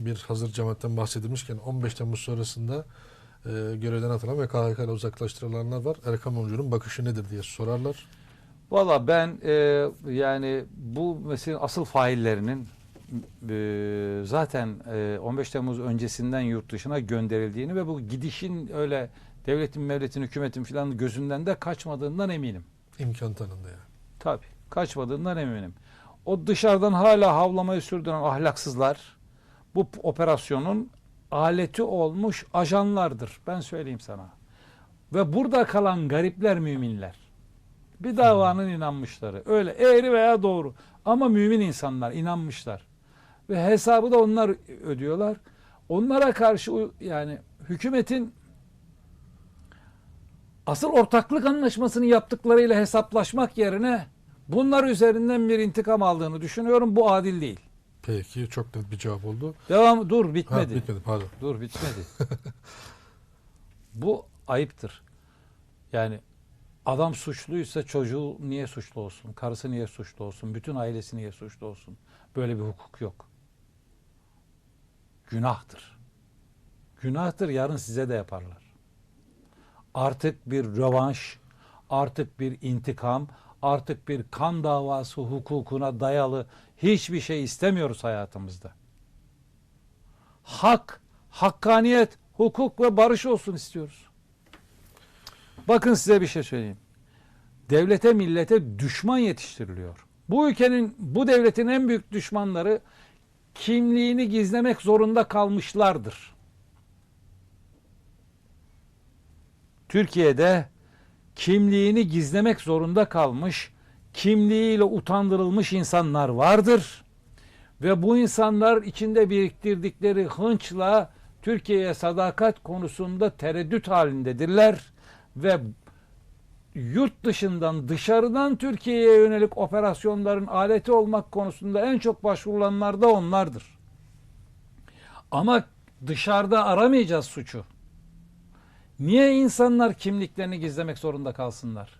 bir hazır cemaatten bahsedilmişken 15 Temmuz sonrasında e, görevden atılan ve KHK'la uzaklaştırılanlar var. Erkan Mumcu'nun bakışı nedir diye sorarlar. Valla ben e, yani bu meselenin asıl faillerinin e, zaten e, 15 Temmuz öncesinden yurt dışına gönderildiğini ve bu gidişin öyle devletin, mevletin, hükümetin filan gözünden de kaçmadığından eminim. İmkan tanındı yani. Tabii kaçmadığından eminim. O dışarıdan hala havlamayı sürdüren ahlaksızlar bu operasyonun aleti olmuş ajanlardır. Ben söyleyeyim sana. Ve burada kalan garipler müminler. Bir davanın inanmışları. Öyle eğri veya doğru. Ama mümin insanlar inanmışlar. Ve hesabı da onlar ödüyorlar. Onlara karşı yani hükümetin asıl ortaklık anlaşmasını yaptıklarıyla hesaplaşmak yerine bunlar üzerinden bir intikam aldığını düşünüyorum. Bu adil değil. Peki çok net bir cevap oldu. Devam dur Ha, bitmedi. bitmedi pardon. Dur bitmedi. Bu ayıptır. Yani adam suçluysa çocuğu niye suçlu olsun? Karısı niye suçlu olsun? Bütün ailesi niye suçlu olsun? Böyle bir hukuk yok. Günahtır. Günahtır yarın size de yaparlar. Artık bir rövanş, artık bir intikam, artık bir kan davası hukukuna dayalı hiçbir şey istemiyoruz hayatımızda hak, hakkaniyet, hukuk ve barış olsun istiyoruz. Bakın size bir şey söyleyeyim. Devlete, millete düşman yetiştiriliyor. Bu ülkenin, bu devletin en büyük düşmanları kimliğini gizlemek zorunda kalmışlardır. Türkiye'de kimliğini gizlemek zorunda kalmış, kimliğiyle utandırılmış insanlar vardır. Ve bu insanlar içinde biriktirdikleri hınçla Türkiye'ye sadakat konusunda tereddüt halindedirler ve yurt dışından dışarıdan Türkiye'ye yönelik operasyonların aleti olmak konusunda en çok başvurulanlar da onlardır. Ama dışarıda aramayacağız suçu. Niye insanlar kimliklerini gizlemek zorunda kalsınlar?